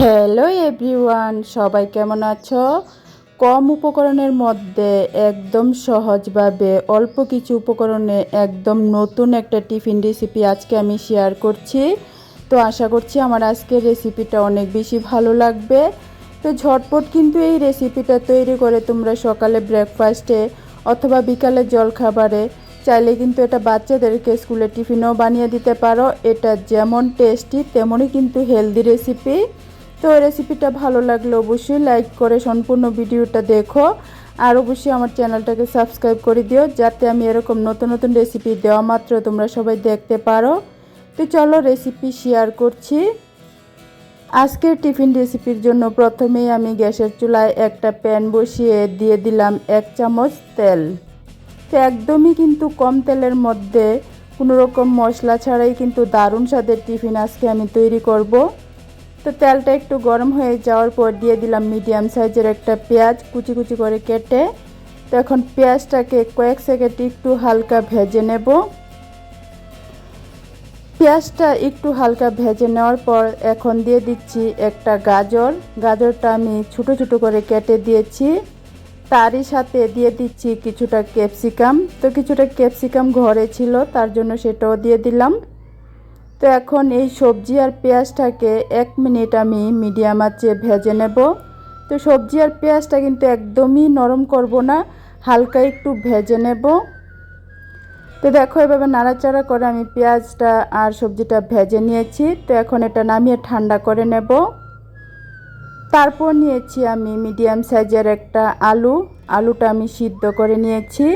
Hello everyone, সবাই কেমন আছো? কম উপকরণের মধ্যে একদম সহজভাবে অল্প কিছু উপকরণে একদম নতুন একটা টিফিন রেসিপি আজকে আমি শেয়ার করছি। তো আশা করছি আমার আজকের রেসিপিটা অনেক বেশি ভালো লাগবে। তো ঝটপট কিন্তু এই রেসিপিটা তৈরি করে তোমরা সকালে ব্রেকফাস্টে অথবা বিকালে জলখাবারে চাইলে কিন্তু এটা বাচ্চাদেরকে স্কুলে টিফিনও বানিয়ে দিতে পারো। এটা যেমন টেস্টি তেমনই কিন্তু হেলদি রেসিপি তো রেসিপিটা ভালো লাগলে অবশ্যই লাইক করে সম্পূর্ণ ভিডিওটা দেখো। আর অবশ্যই আমার চ্যানেলটাকে সাবস্ক্রাইব করে দিও, যাতে আমি এরকম নতুন নতুন রেসিপি দেওয়া মাত্র তোমরা সবাই দেখতে পারো। তো চলো রেসিপি শেয়ার করছি। আজকের টিফিন রেসিপির জন্য প্রথমেই আমি গ্যাসের চুলায় একটা প্যান বসিয়ে দিয়ে দিলাম এক চামচ তেল। তো একদমই কিন্তু কম তেলের মধ্যে কোনো রকম মশলা ছাড়াই কিন্তু দারুণ স্বাদের টিফিন আজকে আমি তৈরি করব। তো তেলটা একটু গরম হয়ে যাওয়ার পর দিয়ে দিলাম মিডিয়াম সাইজের একটা পেঁয়াজ কুচি কুচি করে কেটে। তো এখন পেঁয়াজটাকে কয়েক সেকেন্ড একটু হালকা ভেজে নেব। পেঁয়াজটা একটু হালকা ভেজে নেওয়ার পর এখন দিয়ে দিচ্ছি একটা গাজর। গাজরটা আমি ছোটো ছোটো করে কেটে দিয়েছি। তারই সাথে দিয়ে দিচ্ছি কিছুটা ক্যাপসিকাম। তো কিছুটা ক্যাপসিকাম ঘরে ছিল, তার জন্য সেটাও দিয়ে দিলাম। তো এখন এই সবজি আর পেঁয়াজটাকে এক মিনিট আমি মিডিয়াম আঁচে ভেজে নেব। তো সবজি আর পেঁয়াজটা কিন্তু একদমই নরম করব না, হালকা একটু ভেজে নেব। তো দেখো এভাবে নাড়াচাড়া করে আমি পেঁয়াজটা আর সবজিটা ভেজে নিয়েছি। তো এখন এটা নামিয়ে ঠান্ডা করে নেব। তারপর নিয়েছি আমি মিডিয়াম সাইজের একটা আলু। আলুটা আমি সিদ্ধ করে নিয়েছি।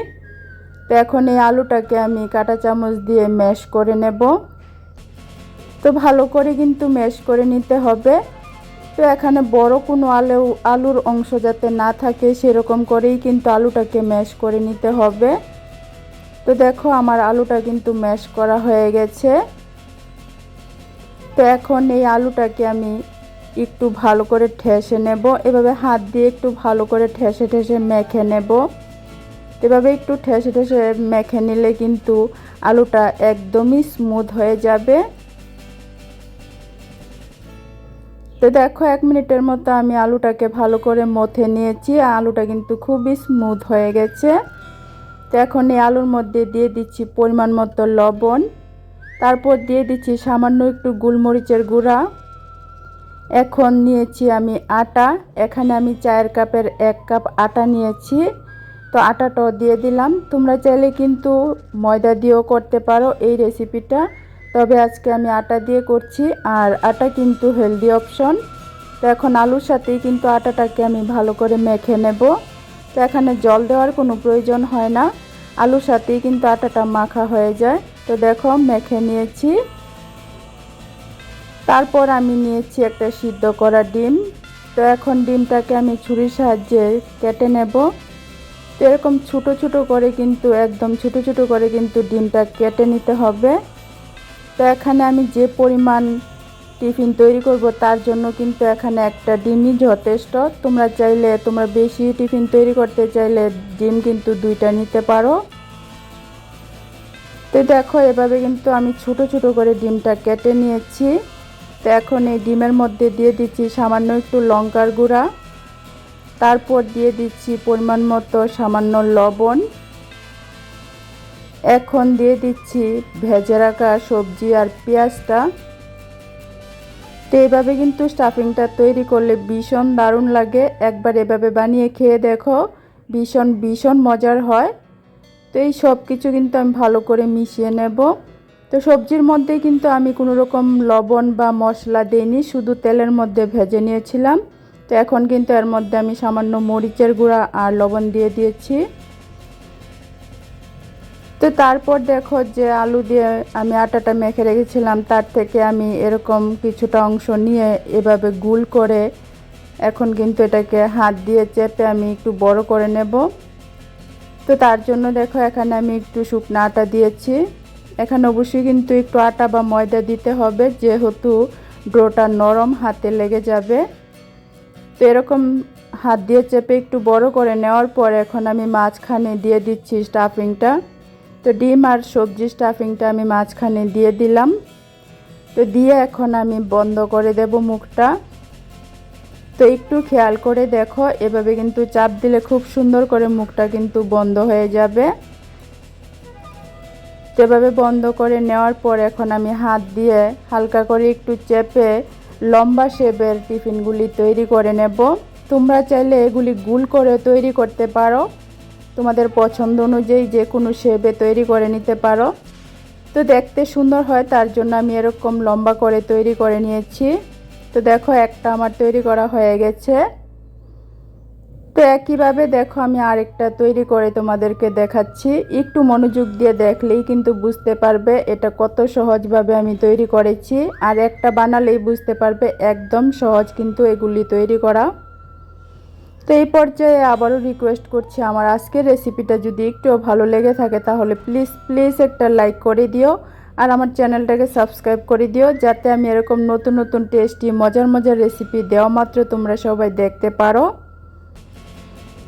তো এখন এই আলুটাকে আমি কাঁটা চামচ দিয়ে ম্যাশ করে নেব। তো ভালো করে কিন্তু ম্যাশ করে নিতে হবে। তো এখানে বড় কোনো আলু, আলুর অংশ যাতে না থাকে সেরকম করেই কিন্তু আলুটাকে ম্যাশ করে নিতে হবে। তো দেখো আমার আলুটা কিন্তু ম্যাশ করা হয়ে গেছে। তো এখন এই আলুটাকে আমি একটু ভালো করে ঠেসে নেব। এভাবে হাত দিয়ে একটু ভালো করে ঠেসে ঠেসে মেখে নেব। এভাবে একটু ঠেসে ঠেসে মেখে নিলে কিন্তু আলুটা একদমই স্মুথ হয়ে যাবে। তো দেখো, এক মিনিটের মতো আমি আলুটাকে ভালো করে মথে নিয়েছি। আলুটা কিন্তু খুবই স্মুথ হয়ে গেছে। তো এখন এই আলুর মধ্যে দিয়ে দিচ্ছি পরিমাণ মতো লবণ। তারপর দিয়ে দিচ্ছি সামান্য একটু গোলমরিচের গুঁড়া। এখন নিয়েছি আমি আটা। এখানে আমি চায়ের কাপের এক কাপ আটা নিয়েছি। তো আটাটাও দিয়ে দিলাম। তোমরা চাইলে কিন্তু ময়দা দিয়েও করতে পারো এই রেসিপিটা তবে আজকে আমি আটা দিয়ে করছি আর আটা কিন্তু হেলদি অপশন তো এখন আলুর সাথেই কিন্তু আটাটাকে আমি ভালো করে মেখে নেব। তো এখানে জল দেওয়ার কোনো প্রয়োজন হয় না। আলুর সাথেই কিন্তু আটাটা মাখা হয়ে যায়। তো দেখো, মেখে নিয়েছি। তারপর আমি নিয়েছি একটা সিদ্ধ করা ডিম। তো এখন ডিমটাকে আমি ছুরির সাহায্যে কেটে নেব। তো এরকম ছোটো ছোটো করে কিন্তু, একদম ছোটো ছোটো করে কিন্তু ডিমটা কেটে নিতে হবে। তো এখানে আমি যে পরিমাণ টিফিন তৈরি করব তার জন্য কিন্তু এখানে একটা ডিমই যথেষ্ট। তোমরা চাইলে, তোমরা বেশি টিফিন তৈরি করতে চাইলে ডিম কিন্তু দুইটা নিতে পারো। তো দেখো, এভাবে কিন্তু আমি ছোট ছোট করে ডিমটা কেটে নিয়েছি। তো এখন এই ডিমের মধ্যে দিয়ে দিচ্ছি সামান্য একটু লঙ্কার গুঁড়া। তারপর দিয়ে দিচ্ছি পরিমাণ মতো সামান্য লবণ। এখন দিয়ে দিচ্ছি ভেজে রাখা সবজি আর পেঁয়াজটা। তো এইভাবে কিন্তু স্টাফিংটা তৈরি করলে ভীষণ দারুণ লাগে। একবার এভাবে বানিয়ে খেয়ে দেখো, ভীষণ ভীষণ মজার হয়। তো এই সব কিছু কিন্তু আমি ভালো করে মিশিয়ে নেব। তো সবজির মধ্যে কিন্তু আমি কোনো রকম লবণ বা মশলা দিইনি, শুধু তেলের মধ্যে ভেজে নিয়েছিলাম। তো এখন কিন্তু এর মধ্যে আমি সামান্য মরিচের গুঁড়া আর লবণ দিয়ে দিয়েছি। তো তারপর দেখো যে আলু দিয়ে আমি আটাটা মেখে রেখেছিলাম, তার থেকে আমি এরকম কিছুটা অংশ নিয়ে এভাবে গুল করে এখন কিন্তু এটাকে হাত দিয়ে চেপে আমি একটু বড় করে নেব। তো তার জন্য দেখো এখানে আমি একটু শুকনো আটা দিয়েছি। এখানে অবশ্যই কিন্তু একটু আটা বা ময়দা দিতে হবে, যেহেতু ডোটা নরম হাতে লেগে যাবে। তো এরকম হাত দিয়ে চেপে একটু বড় করে নেওয়ার পর এখন আমি মাঝখানে দিয়ে দিচ্ছি স্টাফিংটা। তো ডিম আর সবজি স্টাফিংটা আমি মাঝখানে দিয়ে দিলাম। তো দিয়ে এখন আমি বন্ধ করে দেব মুখটা। তো একটু খেয়াল করে দেখো, এভাবে কিন্তু চাপ দিলে খুব সুন্দর করে মুখটা কিন্তু বন্ধ হয়ে যাবে। তো এভাবে বন্ধ করে নেওয়ার পর এখন আমি হাত দিয়ে হালকা করে একটু চেপে লম্বা শেপের টিফিনগুলি তৈরি করে নেব। তোমরা চাইলে এগুলি গুল করে তৈরি করতে পারো। তোমাদের পছন্দ অনুযায়ী যে কোনো শেপে তৈরি করে নিতে পারো। তো দেখতে সুন্দর হয়, তার জন্য আমি এরকম লম্বা করে তৈরি করে নিয়েছি। তো দেখো, একটা আমার তৈরি করা হয়ে গেছে। তো একইভাবে দেখো, আমি আরেকটা তৈরি করে তোমাদেরকে দেখাচ্ছি। একটু মনোযোগ দিয়ে দেখলেই কিন্তু বুঝতে পারবে এটা কত সহজভাবে আমি তৈরি করেছি। আর একটা বানালেই বুঝতে পারবে, একদম সহজ কিন্তু এগুলি তৈরি করা। তো এই পর্যায়ে আবারও রিকোয়েস্ট করছি আমার আজকের রেসিপিটা যদি একটুও ভালো লেগে থাকে তাহলে প্লিজ প্লিজ একটা লাইক করে দিও আর আমার চ্যানেলটাকে সাবস্ক্রাইব করে দিও যাতে আমি এরকম নতুন নতুন টেস্টি মজার মজার রেসিপি দেওয়া মাত্র তোমরা সবাই দেখতে পারো।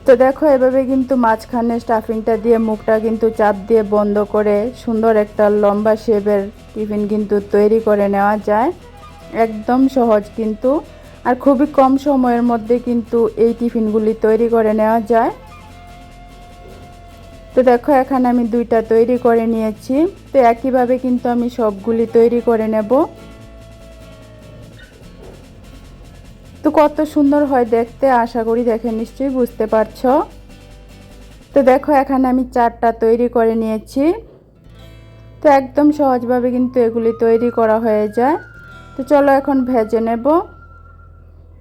তো দেখো এভাবে কিন্তু মাঝখানে স্টাফিংটা দিয়ে, মুখটা কিন্তু চাপ দিয়ে বন্ধ করে সুন্দর একটা লম্বা শেপের টিফিন কিন্তু তৈরি করে নেওয়া যায়। একদম সহজ কিন্তু। আর খুবই কম সময়ের মধ্যে কিন্তু এই টিফিনগুলি তৈরি করে নেওয়া যায়। তো দেখো, এখানে আমি দুইটা তৈরি করে নিয়েছি। তো একইভাবে কিন্তু আমি সবগুলি তৈরি করে নেব। তো কত সুন্দর হয় দেখতে, আশা করি দেখে নিশ্চয়ই বুঝতে পারছ। তো দেখো, এখানে আমি চারটা তৈরি করে নিয়েছি। তো একদম সহজভাবে কিন্তু এগুলি তৈরি করা হয়ে যায়। তো চলো এখন ভেজে নেব।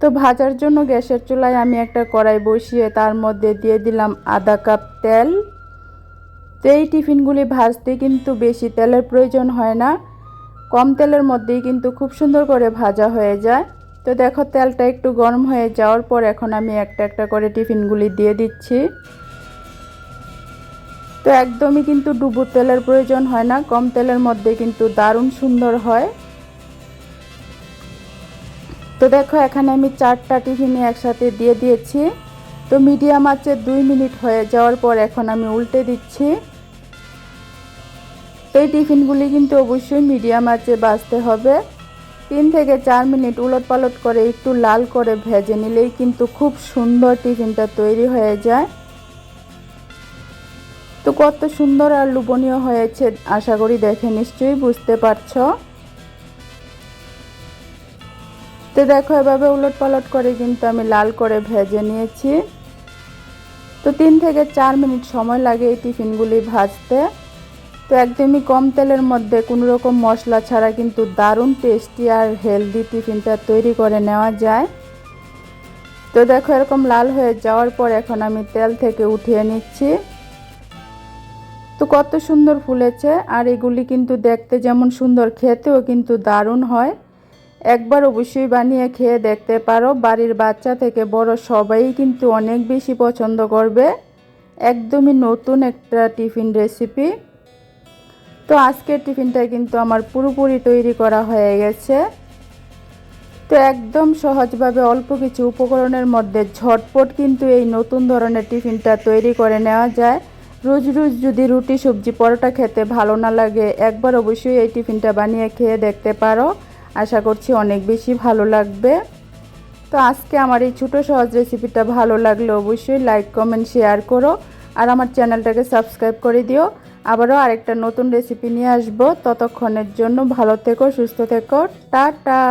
তো ভাজার জন্য গ্যাসের চুলায় আমি একটা কড়াই বসিয়ে তার মধ্যে দিয়ে দিলাম আধা কাপ তেল। তো এই টিফিনগুলি ভাজতে কিন্তু বেশি তেলের প্রয়োজন হয় না। কম তেলের মধ্যেই কিন্তু খুব সুন্দর করে ভাজা হয়ে যায়। তো দেখো তেলটা একটু গরম হয়ে যাওয়ার পর এখন আমি একটা একটা করে টিফিনগুলি দিয়ে দিচ্ছি। তো একদমই কিন্তু ডুবো তেলের প্রয়োজন হয় না, কম তেলের মধ্যে কিন্তু দারুণ সুন্দর হয়। তো দেখো, এখানে আমি চারটা টিফিনে একসাথে দিয়ে দিয়েছি। তো মিডিয়াম আছে দুই মিনিট হয়ে যাওয়ার পর এখন আমি উল্টে দিচ্ছি। তো এই টিফিনগুলি কিন্তু অবশ্যই মিডিয়াম আছে, বাঁচতে হবে। তিন থেকে চার মিনিট উলট পালট করে একটু লাল করে ভেজে নিলেই কিন্তু খুব সুন্দর টিফিনটা তৈরি হয়ে যায়। তো কত সুন্দর আর লোভনীয় হয়েছে, আশা করি দেখে নিশ্চয়ই বুঝতে পারছ। তো দেখো, এভাবে উলট পালট করে কিন্তু আমি লাল করে ভেজে নিয়েছি। তো তিন থেকে চার মিনিট সময় লাগে এই টিফিনগুলি ভাজতে। তো একদমই কম তেলের মধ্যে কোনো রকম মশলা ছাড়া কিন্তু দারুণ টেস্টি আর হেলদি টিফিনটা তৈরি করে নেওয়া যায়। তো দেখো, এরকম লাল হয়ে যাওয়ার পর এখন আমি তেল থেকে উঠিয়ে নিচ্ছি। তো কত সুন্দর ফুলেছে, আর এগুলি কিন্তু দেখতে যেমন সুন্দর, খেতেও কিন্তু দারুণ হয়। একবার অবশ্যই বানিয়ে খেয়ে দেখতে পারো। বাড়ির বাচ্চা থেকে বড় সবাই কিন্তু অনেক বেশি পছন্দ করবে। একদমই নতুন একটা টিফিন রেসিপি তো আজকের টিফিনটা কিন্তু আমার পুরোপুরি তৈরি করা হয়ে গেছে। তো একদম সহজভাবে অল্প কিছু উপকরণের মধ্যে ঝটপট কিন্তু এই নতুন ধরনের টিফিনটা তৈরি করে নেওয়া যায়। রোজ রোজ যদি রুটি, সবজি, পরোটা খেতে ভালো না লাগে, একবার অবশ্যই এই টিফিনটা বানিয়ে খেয়ে দেখতে পারো। আশা করছি অনেক বেশি ভালো লাগবে। তো আজকে আমার এই ছোটো সহজ রেসিপিটা ভালো লাগলে অবশ্যই লাইক কমেন্ট শেয়ার করো আর আমার চ্যানেলটাকে সাবস্ক্রাইব করে দিও। আবারও আরেকটা নতুন রেসিপি নিয়ে আসব। ততক্ষণের জন্য ভালো থেকো, সুস্থ থেকো। টাটা!